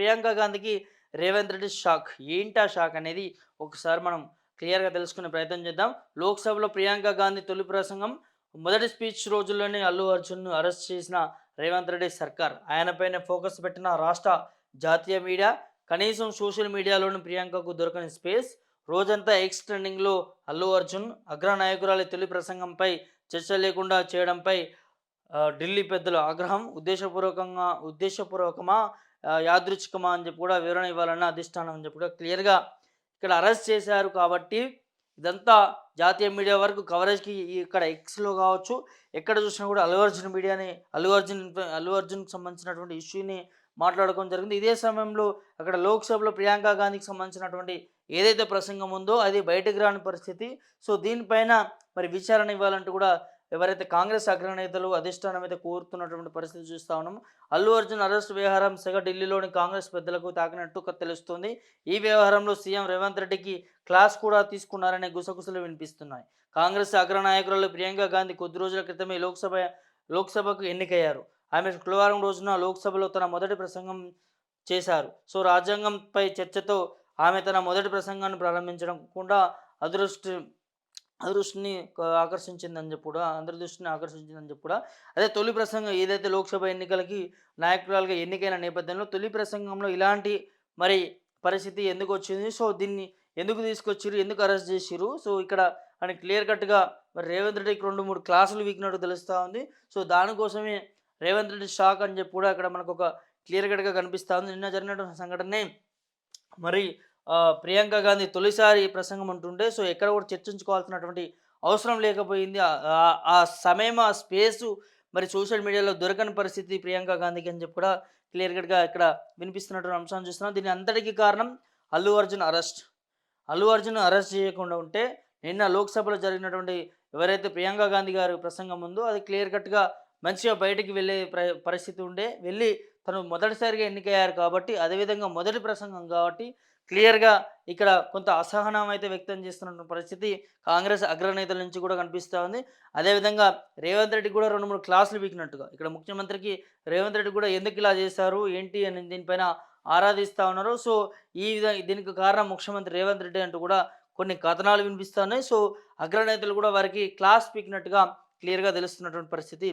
ప్రియాంక గాంధీకి రేవంత్ రెడ్డి షాక్. ఏంటా షాక్ అనేది ఒకసారి మనం క్లియర్గా తెలుసుకునే ప్రయత్నం చేద్దాం. లోక్సభలో ప్రియాంక గాంధీ తొలి ప్రసంగం. మొదటి స్పీచ్ రోజుల్లోనే అల్లు అర్జున్ను అరెస్ట్ చేసిన రేవంత్ రెడ్డి సర్కార్. ఆయనపైన ఫోకస్ పెట్టిన రాష్ట్ర జాతీయ మీడియా కనీసం సోషల్ మీడియాలోని ప్రియాంకకు దొరకని స్పేస్. రోజంతా ఎక్స్ ట్రెండింగ్లో అల్లు అర్జున్ అగ్రనాయకురాలి తొలి ప్రసంగంపై చర్చ లేకుండా చేయడంపై ఢిల్లీ పెద్దల ఆగ్రహం ఉద్దేశపూర్వకంగా ఉద్దేశపూర్వకమా? యాదృచ్ఛికమా అని చెప్పి కూడా వివరణ ఇవ్వాలన్న అధిష్టానం అని చెప్పి కూడా క్లియర్గా ఇక్కడ అరెస్ట్ చేశారు కాబట్టి ఇదంతా జాతీయ మీడియా వరకు కవరేజ్కి ఇక్కడ ఎక్స్లో కావచ్చు ఎక్కడ చూసినా కూడా అల్లు అర్జున్ మీడియాని అల్లు అర్జున్ అల్లు అర్జున్కి సంబంధించినటువంటి ఇష్యూని మాట్లాడుకోవడం జరిగింది. ఇదే సమయంలో అక్కడ లోక్సభలో ప్రియాంక గాంధీకి సంబంధించినటువంటి ఏదైతే ప్రసంగం ఉందో అది బయటకు రాని పరిస్థితి. సో దీనిపైన మరి విచారణ ఇవ్వాలంటూ కూడా ఎవరైతే కాంగ్రెస్ అగ్రనేతలు అధిష్టానం అయితే కోరుతున్నటువంటి పరిస్థితి చూస్తా ఉన్నాం అల్లు అర్జున్ అరెస్ట్ వ్యవహారం సెగ ఢిల్లీలోని కాంగ్రెస్ పెద్దలకు తాకినట్టు తెలుస్తుంది తెలుస్తోంది. ఈ వ్యవహారంలో సీఎం రేవంత్ రెడ్డికి క్లాస్ కూడా తీసుకున్నారనే గుసగుసలు వినిపిస్తున్నాయి. కాంగ్రెస్ అగ్రనాయకులలో ప్రియాంక గాంధీ కొద్ది రోజుల క్రితమే లోక్సభ లోక్సభకు ఎన్నికయ్యారు. ఆమె శుక్రవారం రోజున లోక్సభలో తన మొదటి ప్రసంగం చేశారు. సో రాజ్యాంగంపై చర్చతో ఆమె తన మొదటి ప్రసంగాన్ని ప్రారంభించడం కూడా అదృష్టం దృష్టిని ఆకర్షించిందని చెప్పి కూడా అందరి దృష్టిని ఆకర్షించిందని చెప్పి కూడా అదే తొలి ప్రసంగం ఏదైతే లోక్సభ ఎన్నికలకి నాయకురాలుగా ఎన్నికైన నేపథ్యంలో తొలి ప్రసంగంలో ఇలాంటి మరి పరిస్థితి ఎందుకు వచ్చింది? సో దీన్ని ఎందుకు తీసుకొచ్చిర్రు? ఎందుకు అరెస్ట్ చేసిర్రు? సో ఇక్కడ అని క్లియర్ కట్గా మరి రేవంత్ రెడ్డికి రెండు మూడు క్లాసులు వీకినట్టు తెలుస్తూ ఉంది. సో దానికోసమే రేవంత్ రెడ్డి షాక్ అని చెప్పి కూడా అక్కడ మనకు ఒక క్లియర్ కట్గా కనిపిస్తూ ఉంది. నిన్న జరిగినటువంటి సంఘటనే మరి ప్రియాంక గాంధీ తొలిసారి ప్రసంగం ఉంటుండే సో ఎక్కడ కూడా చర్చించుకోవాల్సినటువంటి అవసరం లేకపోయింది. ఆ- ఆ- సమయం ఆ స్పేసు మరి సోషల్ మీడియాలో దొరకని పరిస్థితి ప్రియాంక గాంధీకి అని చెప్పి కూడా క్లియర్ కట్గా ఇక్కడ వినిపిస్తున్నటువంటి అంశాన్ని చూస్తున్నాం. దీని అంతటికీ కారణం అల్లు అర్జున్ అరెస్ట్. అల్లు అర్జున్ అరెస్ట్ చేయకుండా ఉంటే నిన్న లోక్సభలో జరిగినటువంటి ఎవరైతే ప్రియాంక గాంధీ గారి ప్రసంగం ఉందో అది క్లియర్ కట్గా మంచిగా బయటికి వెళ్ళే ప్ర పరిస్థితి ఉండే వెళ్ళి తను మొదటిసారిగా ఎన్నికయ్యారు కాబట్టి అదేవిధంగా మొదటి ప్రసంగం కాబట్టి క్లియర్గా ఇక్కడ కొంత అసహనం అయితే వ్యక్తం చేస్తున్న పరిస్థితి కాంగ్రెస్ అగ్రనేతల నుంచి కూడా కనిపిస్తూ ఉంది. అదేవిధంగా రేవంత్ రెడ్డి కూడా రెండు మూడు క్లాసులు పీకినట్టుగా ఇక్కడ ముఖ్యమంత్రికి రేవంత్ రెడ్డి కూడా ఎందుకు ఇలా చేశారు ఏంటి అని దీనిపైన ఆరాధిస్తూ ఉన్నారు. సో ఈ విధంగా దీనికి కారణం ముఖ్యమంత్రి రేవంత్ రెడ్డి అంటూ కూడా కొన్ని కథనాలు వినిపిస్తున్నాయి సో అగ్రనేతలు కూడా వారికి క్లాస్ పీకినట్టుగా క్లియర్గా తెలుస్తున్నటువంటి పరిస్థితి